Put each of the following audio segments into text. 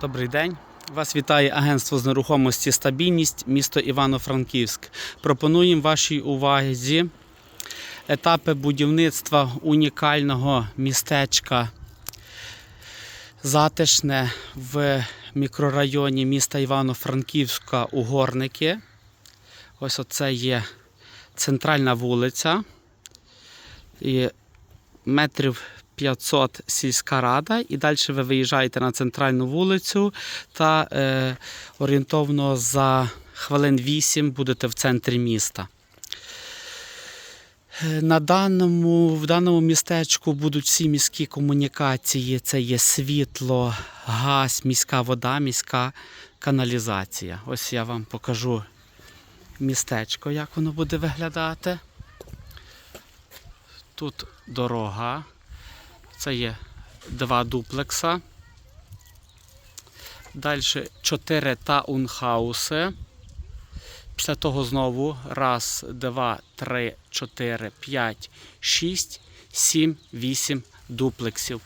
Добрий день. Вас вітає агентство з нерухомості Стабільність, місто Івано-Франківськ. Пропонуємо вашій увазі етапи будівництва унікального містечка Затишне в мікрорайоні міста Івано-Франківська Угорники. Ось оце є центральна вулиця. І метрів 500 сільська рада, і далі ви виїжджаєте на центральну вулицю та е, орієнтовно за хвилин 8 будете в центрі міста. Е, На даному, в даному містечку будуть всі міські комунікації: це є світло, газ, міська вода, міська каналізація. Ось я вам покажу містечко, як воно буде виглядати. Тут дорога. Це є два дуплекса. Далі чотири таунхауси. Після того знову раз, два, три, чотири, п'ять, шість, сім, вісім дуплексів.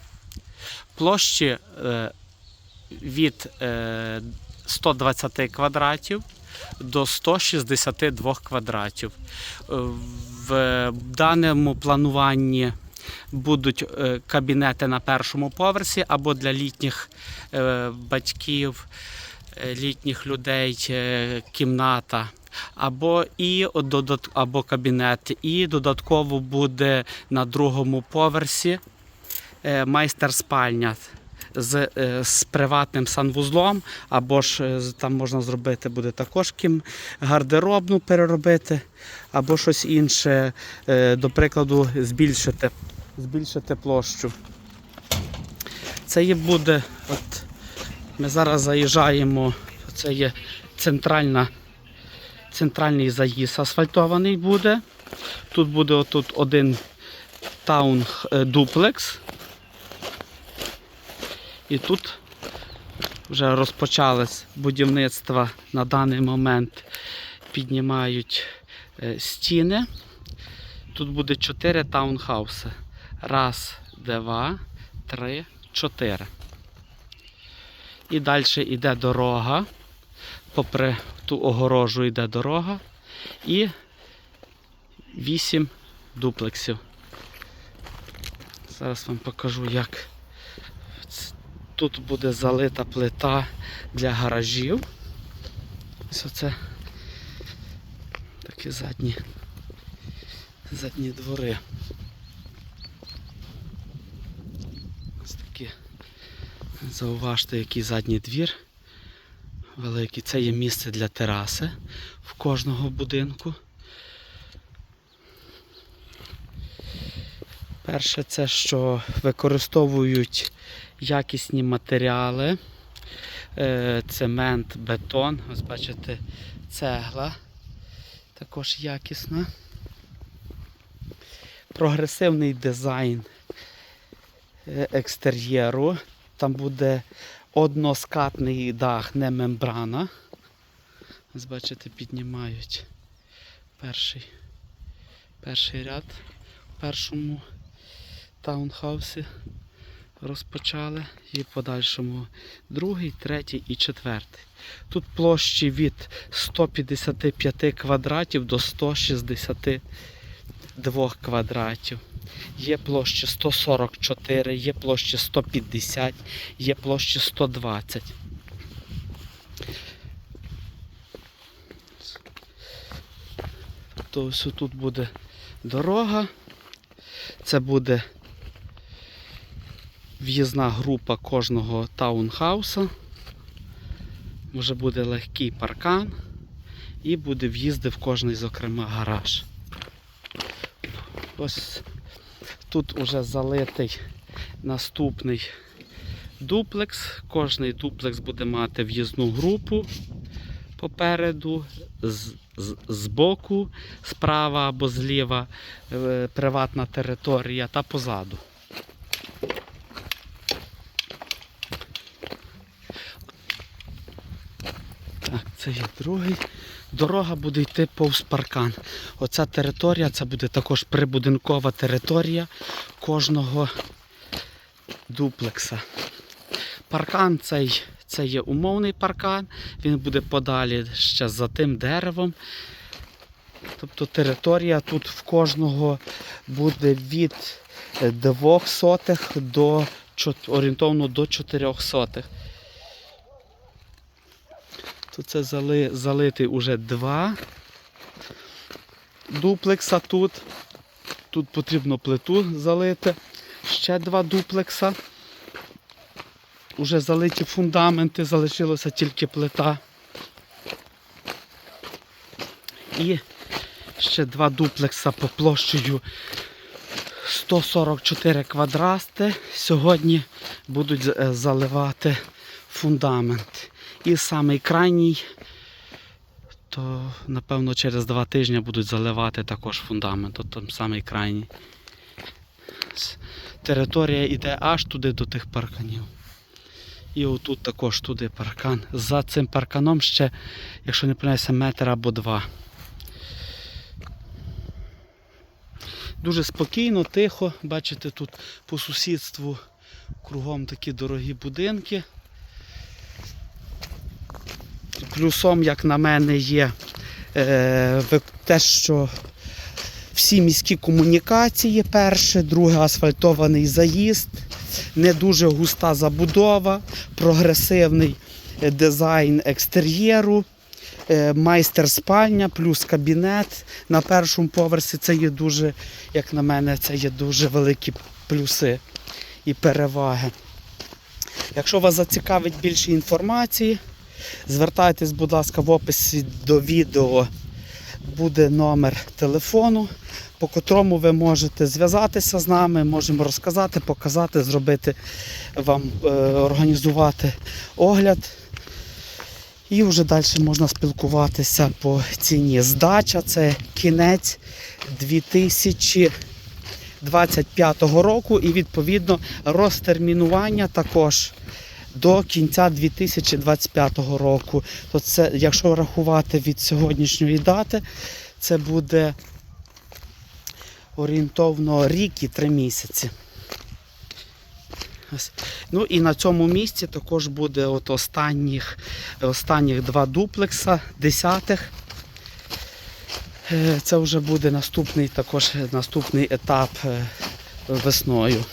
Площі е, від е, 120 квадратів до 162 квадратів. Е, В даному плануванні будуть е, кабінети на першому поверсі або для літніх е, батьків, е, літніх людей кімната. Або і додат- або кабінет, і додатково буде на другому поверсі майстер-спальня з, з приватним санвузлом, або ж там можна зробити буде також кім гардеробну переробити, або щось інше, до прикладу, збільшити, збільшити площу. Це є буде, от ми зараз заїжджаємо, це є центральна, центральний заїзд асфальтований буде. Тут буде отут один таун е, дуплекс. І тут вже розпочалось будівництво на даний момент. Піднімають е, стіни. Тут буде 4 таунхауси. Раз, два, три, чотири. І далі йде дорога. Попри ту огорожу йде дорога. І 8 дуплексів. Зараз вам покажу, як тут буде залита плита для гаражів. Ось оце такі задні, задні двори. Ось такі. Зауважте, який задній двір. Великий. Це є місце для тераси в кожного будинку. Перше, це що використовують якісні матеріали, Е, цемент, бетон. Ось бачите, цегла також якісна. Прогресивний дизайн е, екстер'єру. Там буде односкатний дах, не мембрана. Ось бачите, піднімають перший, перший ряд в першому таунхаусі розпочали і в подальшому другий, третій і четвертий. Тут площі від 155 квадратів до 162 квадратів. Є площі 144, є площі 150, є площі 120. То ось тут буде дорога. Це буде в'їзна група кожного таунхауса. Може буде легкий паркан і буде в'їзди в кожний, зокрема, гараж. Ось тут уже залитий наступний дуплекс. Кожний дуплекс буде мати в'їзну групу попереду, з, з, збоку, справа або зліва е, приватна територія та позаду. Так, це є другий. Дорога буде йти повз паркан. Оця територія, це буде також прибудинкова територія кожного дуплекса. Паркан цей Це є умовний паркан, він буде подалі ще за тим деревом. Тобто територія тут в кожного буде від 2 сотих до орієнтовно до 4 сотих. Тут це зали, залити уже два дуплекса тут. Тут потрібно плиту залити. Ще два дуплекса. Уже залиті фундаменти, залишилося тільки плита. І ще два дуплекса по площею 144 квадрати. Сьогодні будуть е, заливати фундамент. І самий крайній, то напевно через два тижні будуть заливати також фундамент. От там самий крайній. Територія йде аж туди до тих парканів. І отут також туди паркан. За цим парканом ще, якщо не помиляюся, метр або два. Дуже спокійно, тихо. Бачите, тут по сусідству кругом такі дорогі будинки. Плюсом, як на мене, є е, те, що всі міські комунікації перше, друге асфальтований заїзд, не дуже густа забудова, прогресивний е, дизайн екстер'єру, е, майстер спальня, плюс кабінет на першому поверсі. Це є дуже, як на мене, це є дуже великі плюси і переваги. Якщо вас зацікавить більше інформації, звертайтесь, будь ласка, в описі до відео буде номер телефону, по котрому ви можете зв'язатися з нами, можемо розказати, показати, зробити вам, е, організувати огляд. І вже далі можна спілкуватися по ціні. Здача це кінець 2025 року і відповідно розтермінування також до кінця 2025 року. То це, якщо рахувати від сьогоднішньої дати, це буде орієнтовно рік і три місяці. Ну і на цьому місці також буде от останніх, останніх два дуплекса, десятих. Е, Це вже буде наступний також наступний етап е, весною.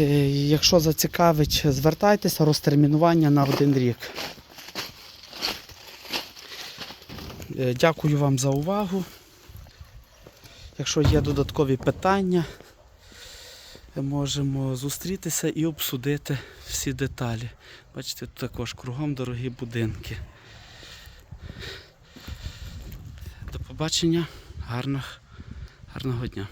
Е, Якщо зацікавить, звертайтеся, розтермінування на один рік. Е, Дякую вам за увагу. Якщо є додаткові питання, можемо зустрітися і обсудити всі деталі. Бачите, тут також кругом дорогі будинки. До побачення, гарних, гарного дня.